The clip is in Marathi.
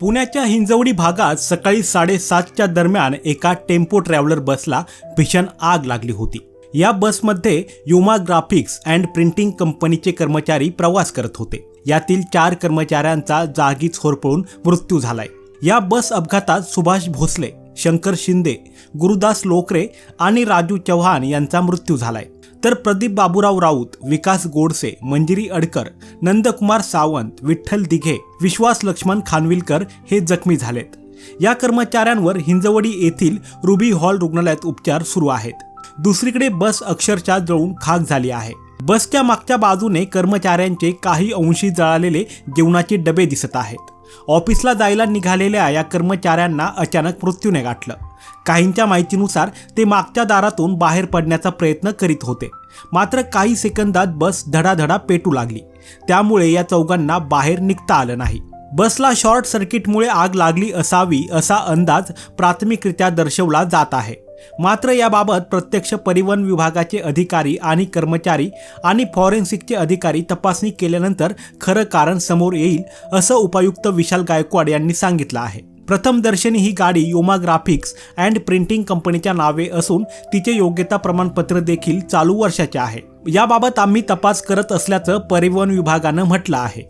पुण्याच्या हिंजवडी भागात सकाळी साडेसातच्या दरम्यान एका टेम्पो ट्रॅव्हलर बसला. भीषण आग लागली होती. या बसमध्ये युमा ग्राफिक्स अँड प्रिंटिंग कंपनीचे कर्मचारी प्रवास करत होते. यातील चार कर्मचाऱ्यांचा जागीच होरपळून मृत्यू झालाय. या बस अपघातात सुभाष भोसले शंकर शिंदे गुरुदास लोकरे आणि राजू चव्हाण यांचा मृत्यू झालाय. तर प्रदीप बाबूराव राऊत विकास गोडसे मंजिरी अडकर नंदकुमार सावंत विठ्ठल दिघे विश्वास लक्ष्मण खानविलकर हे जखमी झालेत. या कर्मचाऱ्यांवर हिंजवडी येथील रुबी हॉल रुग्णालयात उपचार सुरू आहेत. दुसरीकडे बस अक्षरशः जळून खाक झाली आहे. बसच्या मागच्या बाजूने कर्मचाऱ्यांचे काही अंशी जळालेले जेवणाचे डबे दिसत आहेत. ऑफिसला जायला निघालेल्या या कर्मचाऱ्यांना अचानक मृत्यूने गाठलं. काहींच्या माहितीनुसार ते मागच्या दारातून बाहेर पडण्याचा प्रयत्न करीत होते. मात्र काही सेकंदात बस धडाधडा पेटू लागली. त्यामुळे या चौघांना बाहेर निघता आलं नाही. बसला शॉर्ट सर्किटमुळे आग लागली असावी असा अंदाज प्राथमिकरित्या दर्शवला जात आहे. मात्र याबाबत प्रत्यक्ष परिवहन विभागाचे अधिकारी आणि कर्मचारी आणि फॉरेन्सिकचे अधिकारी तपासणी केल्यानंतर खरं कारण समोर येईल असं उपायुक्त विशाल गायकवाड यांनी सांगितलं आहे. प्रथमदर्शनी ही गाडी योमा ग्राफिक्स अँड प्रिंटिंग कंपनीच्या नावे असून तिचे योग्यता प्रमाणपत्र देखील चालू वर्षाचे आहे. याबाबत आम्ही तपास करत असल्याचं परिवहन विभागानं म्हटलं आहे.